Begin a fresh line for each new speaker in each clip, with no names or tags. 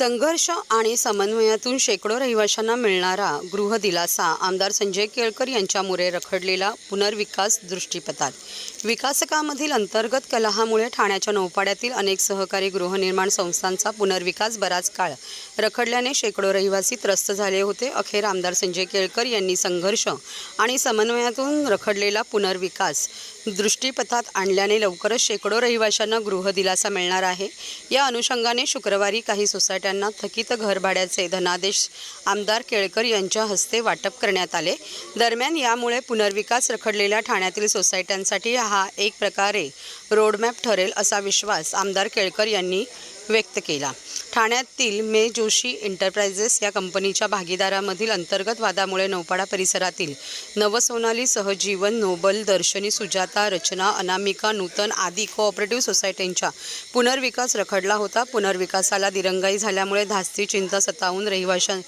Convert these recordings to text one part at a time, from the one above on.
संघर्ष आणि समन्वयातून शेकडो रहिवाशांना मिळणारा गृहदिलासा आमदार संजय केळकर यांच्यामुळे रखडलेला पुनर्विकास दृष्टीपथात. विकासकामधील अंतर्गत कलहामुळे ठाण्याच्या नौपाड्यातील अनेक सहकारी गृहनिर्माण संस्थांचा पुनर्विकास बराच काळ रखडल्याने शेकडो रहिवासी त्रस्त झाले होते. अखेर आमदार संजय केळकर यांनी संघर्ष आणि समन्वयातून रखडलेला पुनर्विकास दृष्टीपथात आणल्याने लवकरच शेकडो रहिवाशांना गृहदिलासा मिळणार आहे. या अनुषंगाने शुक्रवारी काही सोसायट्या सोसायट्यांना थकीत घरभाड्याचे धनादेश आमदार केळकर यांच्या हस्ते वाटप करण्यात आले. दरम्यान यामुळे पुनर्विकास रखडलेल्या ठाण्यातील सोसायट्यांसाठी हा एक प्रकारे रोडमॅप ठरेल असा विश्वास आमदार केळकर यांनी व्यक्त केला. ठाण्यातील मे जोशी एंटरप्राइजेस या कंपनीच्या भागीदारामधील अंतर्गत वादामुळे नौपाडा परिसरातील नवसोनाली सहजीवन नोबल दर्शनी सुजाता रचना अनामिका नूतन आदी कोऑपरेटिव्ह सोसायटींच्या पुनर्विकास रखडला होता. पुनर्विकासाला दिरंगाई झाल्यामुळे धास्ती चिंता सतावून रहिवाशां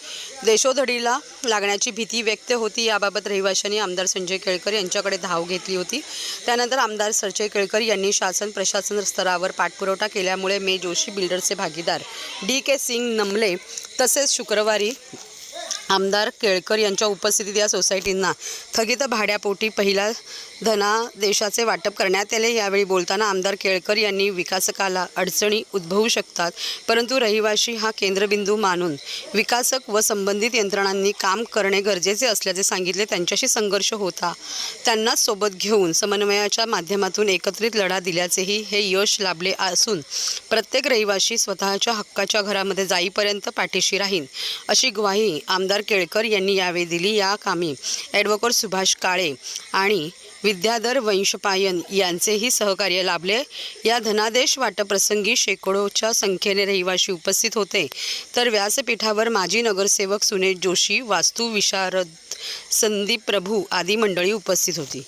देशोधडीला लागण्याची भीती व्यक्त होती. याबाबत रहिवाशांनी आमदार संजय केळकर यांच्याकडे धाव घेतली होती. त्यानंतर आमदार संजय केळकर यांनी शासन प्रशासन स्तरावर पाठपुरवठा केल्यामुळे मे जोशी बिल्डर्सचे भागीदार डी के सिंग नमले तसेच शुक्रवारी आमदार केळकर यांच्या उपस्थितीत या सोसायटींना थगित भाड्यापोटी पहिला धनादेशाचे वाटप करण्यात आले. यावेळी बोलताना आमदार केळकर यांनी विकासकाला अडचणी उद्भवू शकतात परंतु रहिवाशी हा केंद्रबिंदू मानून विकासक व संबंधित यंत्रणांनी काम करणे गरजेचे असल्याचे सांगितले. त्यांच्याशी संघर्ष होता. त्यांनाच सोबत घेऊन समन्वयाच्या माध्यमातून एकत्रित लढा दिल्याचेही हे यश लाभले असून प्रत्येक रहिवाशी स्वतःच्या हक्काच्या घरामध्ये जाईपर्यंत पाठीशी राहीन अशी ग्वाही आमदार केळकर यांनी यावेळी दिली या कामी. ॲडव्होकेट सुभाष काळे आणि विद्याधर वंशपायन यांचेही सहकार्य लाभले. या धनादेश वाटप्रसंगी शेकडोच्या संख्येने रहिवाशी उपस्थित होते. तर व्यासपीठावर माजी नगरसेवक सुनेश जोशी वास्तू विशारद संदीप प्रभू आदी मंडळी उपस्थित होती.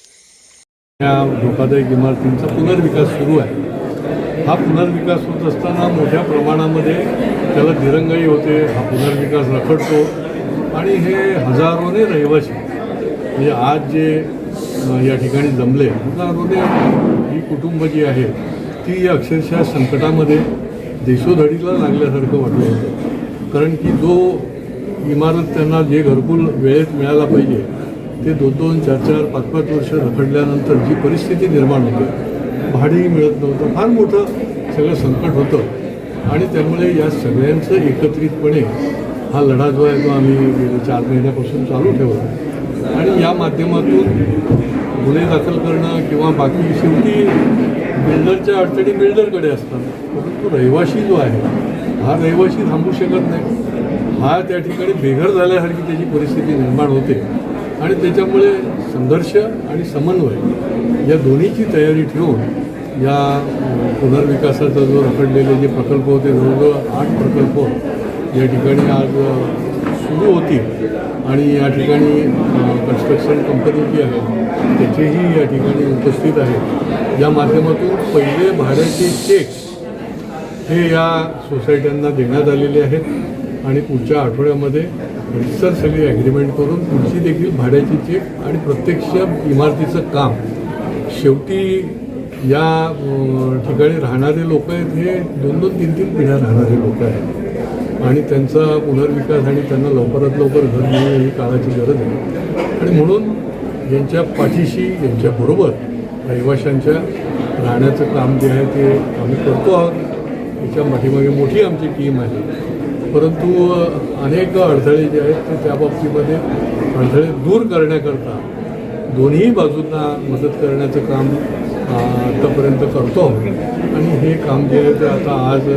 या धोकादायक इमारतींचा पुनर्विकास सुरू आहे. हा पुनर्विकास होत असताना मोठ्या प्रमाणामध्ये त्याला दिरंगाई होते. हा पुनर्विकास रखडतो. आणि हे हजारोने रहिवासी म्हणजे आज जे या ठिकाणी जमले हजारोने ही कुटुंब जी आहेत ती अक्षरशः संकटामध्ये देशोधडीला लागल्यासारखं वाटलं होतं. कारण की जो इमारत त्यांना जे घरकुल वेळेत मिळायला पाहिजे ते दोन दोन चार चार पाच पाच वर्ष रखडल्यानंतर जी परिस्थिती निर्माण होते भाडेही मिळत नव्हतं. फार मोठं सगळं संकट होतं. आणि त्यामुळे या सगळ्यांचं एकत्रितपणे हा लढा जो आहे तो आम्ही गेल्या चार महिन्यापासून चालू ठेवला आणि या माध्यमातून गुन्हे दाखल करणं किंवा बाकी शेवटी बिल्डरच्या अडचणी बिल्डरकडे असतात. परंतु रहिवाशी जो आहे हा रहिवाशी थांबू शकत नाही. हा त्या ठिकाणी बेघर झाल्यासारखी त्याची परिस्थिती निर्माण होते. आणि त्याच्यामुळे संघर्ष आणि समन्वय या दोन्हीची तयारी ठेवून या पुनर्विकासाचा जो रखडलेले जे प्रकल्प होते जवळजवळ आठ प्रकल्प या ठिकाणी आज सुरू होती. आणि या ठिकाणी कन्स्ट्रक्शन कंपनी जी आहे त्याचेही या ठिकाणी उपस्थित आहेत या माध्यमातून पहिले भाड्याचे चेक हे या सोसायट्यांना देण्यात आलेले आहेत. आणि पुढच्या आठवड्यामध्ये रितसर सगळी ॲग्रीमेंट करून पुढची देखील भाड्याची चेक आणि प्रत्यक्ष इमारतीचं काम. शेवटी या ठिकाणी राहणारे लोक आहेत हे दोन दोन तीन तीन पिढ्या राहणारे लोक आहेत. आणि त्यांचा पुनर्विकास आणि त्यांना लवकरात लवकर घर मिळणं ही काळाची गरज आहे. आणि म्हणून यांच्या पाठीशी यांच्याबरोबर रहिवाशांच्या राहण्याचं काम जे आहे ते आम्ही करतो आहोत. याच्या पाठीमागे मोठी आमची टीम आहे. परंतु अनेक अडथळे जे आहेत ते त्या बाबतीमध्ये अडथळे दूर करण्याकरता दोन्ही बाजूंना मदत करण्याचं काम आतापर्यंत करतो आणि हे काम जे आहे ते आता आज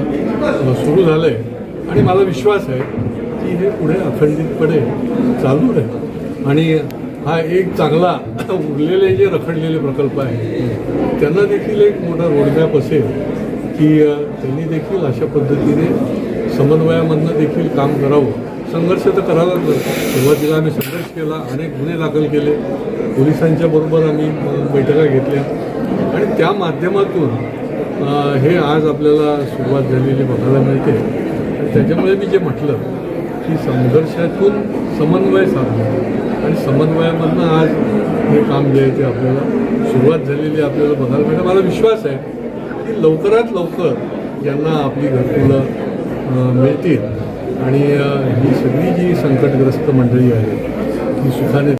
सुरू झालं आहे आणि मला विश्वास आहे की हे पुढे अखंडितपणे चालू राहील. आणि हा एक चांगला उरलेले जे रखडलेले प्रकल्प आहेत त्यांना देखील एक मोठा रोडमॅप असेल की त्यांनी देखील अशा पद्धतीने समन्वयामधनं देखील काम करावं. संघर्ष तर करावाच लागतो सुरुवातीला आम्ही संघर्ष केला अनेक गुन्हे दाखल केले. पोलिसांच्या बरोबर आम्ही बैठका घेतल्या. आणि त्या माध्यमातून हे आज आपल्याला सुरुवात झालेली बघायला मिळते. आणि त्याच्यामुळे मी जे म्हटलं की संघर्षातून समन्वय साधला आणि समन्वयामधनं आज हे काम जे आहे ते आपल्याला सुरुवात झालेली आपल्याला बघायला मिळतं. मला विश्वास आहे की लवकरात लवकर ज्यांना आपली घरकुलं मिळतील. आणि ही सगळी जी संकटग्रस्त मंडळी आहे ती सुखाने